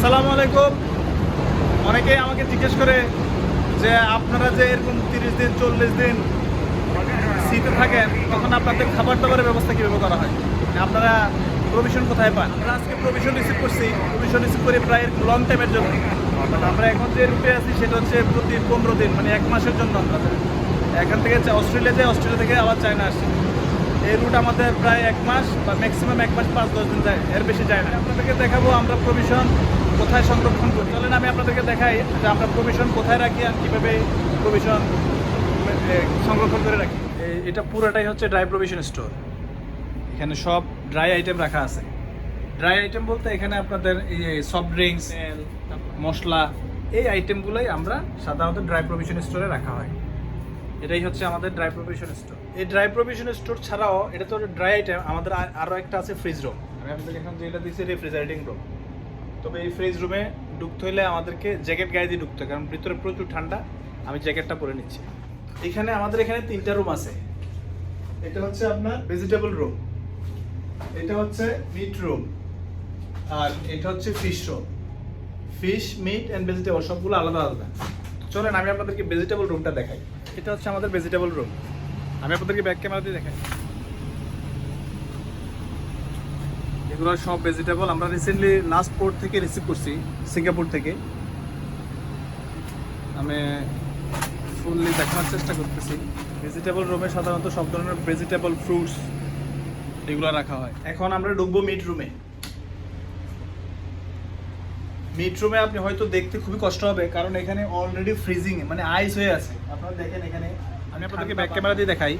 আসসালামু আলাইকুম। অনেকেই আমাকে জিজ্ঞেস করে যে আপনারা যে এরকম তিরিশ দিন, চল্লিশ দিন শীতে থাকেন, তখন আপনাদের খাবার দাবারের ব্যবস্থা কীভাবে করা হয়? মানে আপনারা প্রভিশন কোথায় পান? আমরা আজকে প্রভিশন রিসিভ করছি। প্রভিশন রিসিভ করি প্রায় লং টাইমের জন্য। আমরা এখন যে রুটে আছি, সেটা হচ্ছে প্রতি পনেরো দিন মানে এক মাসের জন্য আমরা। এখান থেকে অস্ট্রেলিয়া যাই অস্ট্রেলিয়া থেকে আবার চায়না আসি। এই রুট আমাদের প্রায় এক মাস বা ম্যাক্সিমাম এক মাস পাঁচ দশ দিন যায়। এর বেশি যায় না। আপনাদেরকে দেখাবো আমরা প্রভিশন কোথায় সংরক্ষণ করি চলেন আমি আপনাদেরকে দেখাই যে আমরা প্রভিশন কোথায় রাখি আর কীভাবে প্রভিশন সংরক্ষণ করে রাখি। এটা পুরোটাই হচ্ছে ড্রাই প্রভিশন স্টোর। এখানে সব ড্রাই আইটেম রাখা আছে। ড্রাই আইটেম বলতে এখানে আপনাদের এই সফট ড্রিঙ্কস মশলা এই আইটেমগুলোই আমরা সাধারণত ড্রাই প্রভিশন স্টোরে রাখা হয়। এটাই হচ্ছে আমাদের ড্রাই প্রভিশন স্টোর। এই ড্রাই প্রভিশন স্টোর ছাড়াও এটা তো ড্রাই আইটেম। আমাদের আর- আরও একটা আছে ফ্রিজ রুম আমি আপনাদের এখন যেটা দিচ্ছি রেফ্রিজারেটিং রুম তবে এই ফ্রিজ রুমে ঢুকতে হলে আমাদেরকে জ্যাকেট গায়ে দিয়ে ঢুকতে হয়, কারণ ভিতরে প্রচুর ঠান্ডা। আমি জ্যাকেটটা পরে নিচ্ছি। এখানে আমাদের এখানে তিনটা রুম আছে। এটা হচ্ছে আপনার ভেজিটেবল রুম এটা হচ্ছে মিট রুম আর এটা হচ্ছে fish room fish meat and vegetable সবগুলো আলাদা আলাদা। চলেন, আমি আপনাদেরকে ভেজিটেবল রুমটা দেখাই। এটা হচ্ছে আমাদের ভেজিটেবল রুম আমি আপনাদেরকে ব্যাক ক্যামেরা দিয়ে দেখাই। এগুলো সব ভেজিটেবল আমরা রিসেন্টলি লাস্ট পোর্ট থেকে রিসিভ করছি সিঙ্গাপুর থেকে। আমি ফুললি দেখানোর চেষ্টা করতেছি। ভেজিটেবল রুমে সাধারণত সব ধরনের ভেজিটেবল ফ্রুটস এগুলো রাখা হয়। এখন আমরা ঢুকবো মিট রুমে মিট রুমে আপনি হয়তো দেখতে খুবই কষ্ট হবে কারণ এখানে অলরেডি ফ্রিজিং মানে আইস হয়ে আছে। আপনারা দেখেন এখানে আমি আপনাদেরকে ব্যাক ক্যামেরা দিয়ে দেখাই।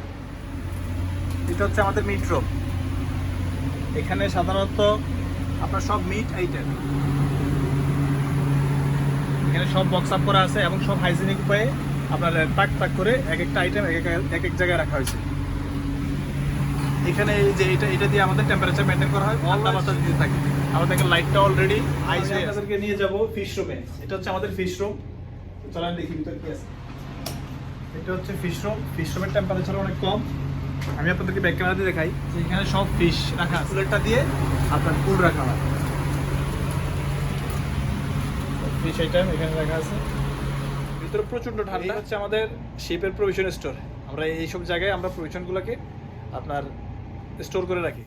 এটা হচ্ছে আমাদের মিট রুম এখানে সাধারণত আপনার সব মিট আইটেম এখানে সব বক্স আপ করা আছে এবং সব হাইজিনিক উপায়ে আপনার টাক টাক করে এক একটা আইটেম এক এক- এক জায়গায় রাখা হয়েছে। এখানে এই যে এটা এটা দিয়ে আমাদের টেম্পারেচার মেনটেন করা হয় ঠান্ডা বাতাস দিতে থাকে। আমাদের এখানে লাইটটা অলরেডি আইস আপনাদেরকে নিয়ে যাব ফিশ রুমে এটা হচ্ছে আমাদের ফিশ রুম চলেন দেখি ভিতরে কি আছে। এটা হচ্ছে ফিশ রুম ফিশ রুমের টেম্পারেচার অনেক কম। আমি আপনাদেরকে ব্যাক ক্যামেরাতে দেখাই। যে এখানে সব ফিশ রাখা আছে। দিয়ে আপনার কুল রাখা হয়। ফিশ আইটেম এখানে রাখা আছে। ভিতরে প্রচণ্ড ঠান্ডা। হচ্ছে আমাদের শিপের প্রভিশন স্টোর আমরা এইসব জায়গায় আমরা প্রভিশনগুলোকে আপনার স্টোর করে রাখি।